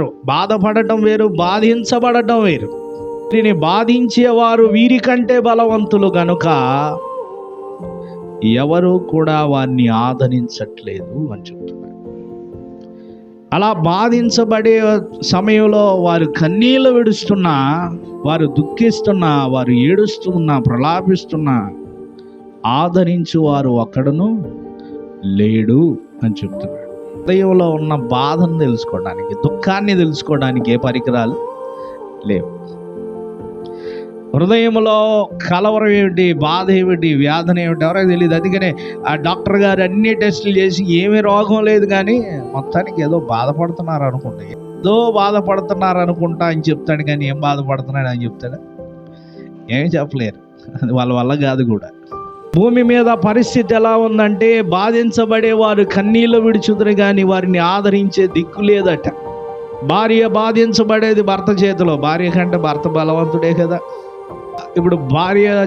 బాధపడటం వేరు బాధించబడటం వేరు. వీరిని బాధించేవారు వీరికంటే బలవంతులు గనుక ఎవరు కూడా వారిని ఆదరించట్లేదు అని చెప్తున్నారు. అలా బాధించబడే సమయంలో వారు కన్నీళ్ళు విడుస్తున్నా వారు దుఃఖిస్తున్నా వారు ఏడుస్తున్నా ప్రలాపిస్తున్నా ఆదరించు వారు ఒక్కడును లేడు అని చెప్తున్నారు. హృదయంలో ఉన్న బాధను తెలుసుకోవడానికి దుఃఖాన్ని తెలుసుకోవడానికి ఏ పరికరాలు లేవు. హృదయంలో కలవరం ఏమిటి బాధ ఏమిటి వేదన ఏమిటి ఎవరో తెలియదు అందుకనే ఆ డాక్టర్ గారు అన్ని టెస్టులు చేసి ఏమీ రోగం లేదు కానీ మొత్తానికి ఏదో బాధపడుతున్నారు అనుకుంటా. ఏదో బాధపడుతున్నారు అనుకుంటా అని చెప్తాడు కానీ ఏం బాధపడుతున్నాడు అని చెప్తాడు? ఏమి చెప్పలేరు. అది వాళ్ళ వల్ల కాదు కూడా. భూమి మీద పరిస్థితి ఎలా ఉందంటే బాధించబడే వారు కన్నీళ్ళు విడుచుదురు కానీ వారిని ఆదరించే దిక్కు లేదట. భార్య బాధించబడేది భర్త చేతిలో భార్య కంటే భర్త బలవంతుడే కదా. ఇప్పుడు భార్య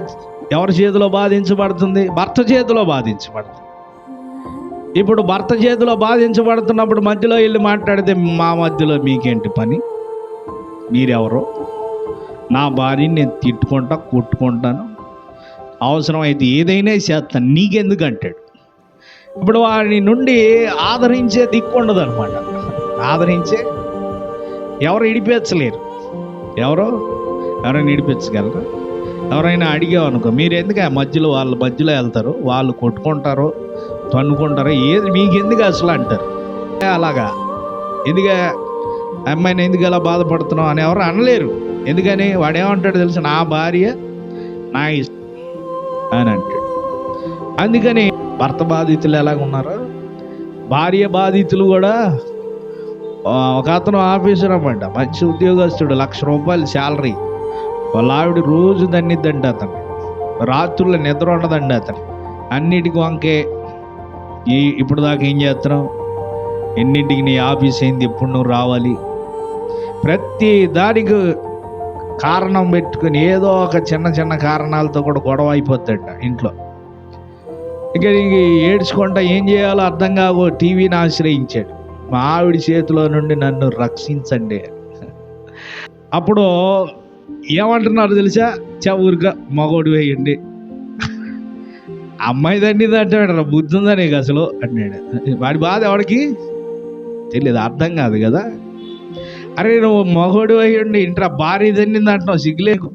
ఎవరి చేతిలో బాధించబడుతుంది? భర్త చేతిలో బాధించబడుతుంది. ఇప్పుడు భర్త చేతిలో బాధించబడుతున్నప్పుడు మధ్యలో వెళ్ళి మాట్లాడితే మా మధ్యలో మీకేంటి పని? మీరెవరు? నా భార్యని నేను తిట్టుకుంటా కొట్టుకుంటాను. అవసరమైతే ఏదైనా చేస్తాను నీకెందుకు అంటాడు ఇప్పుడు వారి నుండి ఆదరించే దిక్కు ఉండదు అనమాట ఆదరించే ఎవరు ఇడిపించలేరు ఎవరు? ఎవరైనా ఇడిపించగలరు ఎవరైనా అడిగావు అనుకో మీరు ఎందుకు ఆ మధ్యలో వాళ్ళ మధ్యలో వెళ్తారు? వాళ్ళు కొట్టుకుంటారు తన్నుకుంటారు ఏది మీకు ఎందుకు అసలు అంటారు? ఏ అలాగా? ఎందుకు అమ్మాయిని ఎందుకు అలా బాధపడుతున్నావు అని ఎవరు అనలేరు. ఎందుకని వాడేమంటాడు తెలుసు? నా భార్య నా ఇష్టం అని అంటాడు. అందుకని భర్త బాధితులు ఎలాగ ఉన్నారు భార్య బాధితులు కూడా ఒక అతను ఆఫీసర్ అమ్మంట మంచి ఉద్యోగస్తుడు లక్ష రూపాయలు శాలరీ. వాళ్ళ ఆవిడ రోజు దన్నిద్దండి అతను రాత్రుల్లో నిద్ర ఉండదండి అతను అన్నిటికీ వంకే ఈ ఇప్పుడు దాకా ఏం చేస్తున్నావు? ఎన్నింటికి నీ ఆఫీస్ అయింది? ఎప్పుడు నువ్వు రావాలి? ప్రతి దానికి కారణం పెట్టుకుని ఏదో ఒక చిన్న చిన్న కారణాలతో కూడా గొడవ అయిపోతాడు ఇంట్లో. ఇంకా ఇంక ఏడ్చుకుంటా ఏం చేయాలో అర్థం కావు టీవీని ఆశ్రయించాడు. మా ఆవిడ చేతిలో నుండి నన్ను రక్షించండి. అప్పుడు ఏమంటున్నారు తెలుసా? చవురుగా మగోడు వేయండి. అమ్మాయి దండి అంటాడు బుద్ధి ఉందా నీకు అసలు? అన్నాడు వాడి బాధ ఎవడికి? తెలియదు అర్థం కాదు కదా. అరే నువ్వు మగోడు అయ్యండి ఇంట్రా భార్య దండింది అంటున్నావు సిగ్గులేకు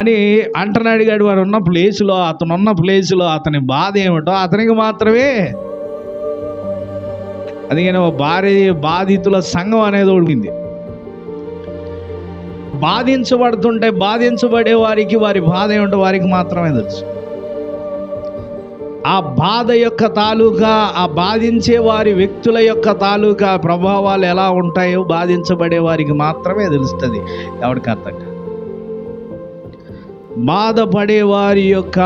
అని అంటనాడు గాడు వారు ఉన్న ప్లేస్లో అతను ఉన్న ప్లేస్లో అతని బాధ ఏమిటో అతనికి మాత్రమే. అందుకని ఓ భార్య బాధితుల సంఘం అనేది ఒడిగింది. బాధించబడుతుంటే బాధించబడే వారికి వారి బాధ ఏమిటో వారికి మాత్రమే తెలుసు. ఆ బాధ యొక్క తాలూకా ఆ బాధించే వారి వ్యక్తుల యొక్క తాలూకా ప్రభావాలు ఎలా ఉంటాయో బాధించబడే వారికి మాత్రమే తెలుస్తుంది. ఎవరికి అర్థం కాదు బాధపడే వారి యొక్క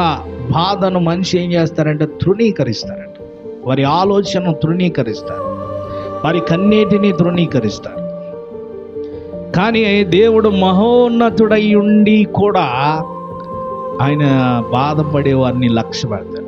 బాధను మనిషి ఏం చేస్తారంటే తృణీకరిస్తారంట. వారి ఆలోచనను తృణీకరిస్తారు. వారి కన్నీటిని తృణీకరిస్తారు. కానీ దేవుడు మహోన్నతుడై ఉండి కూడా ఆయన బాధపడే వారిని లక్ష్య పెడతాడు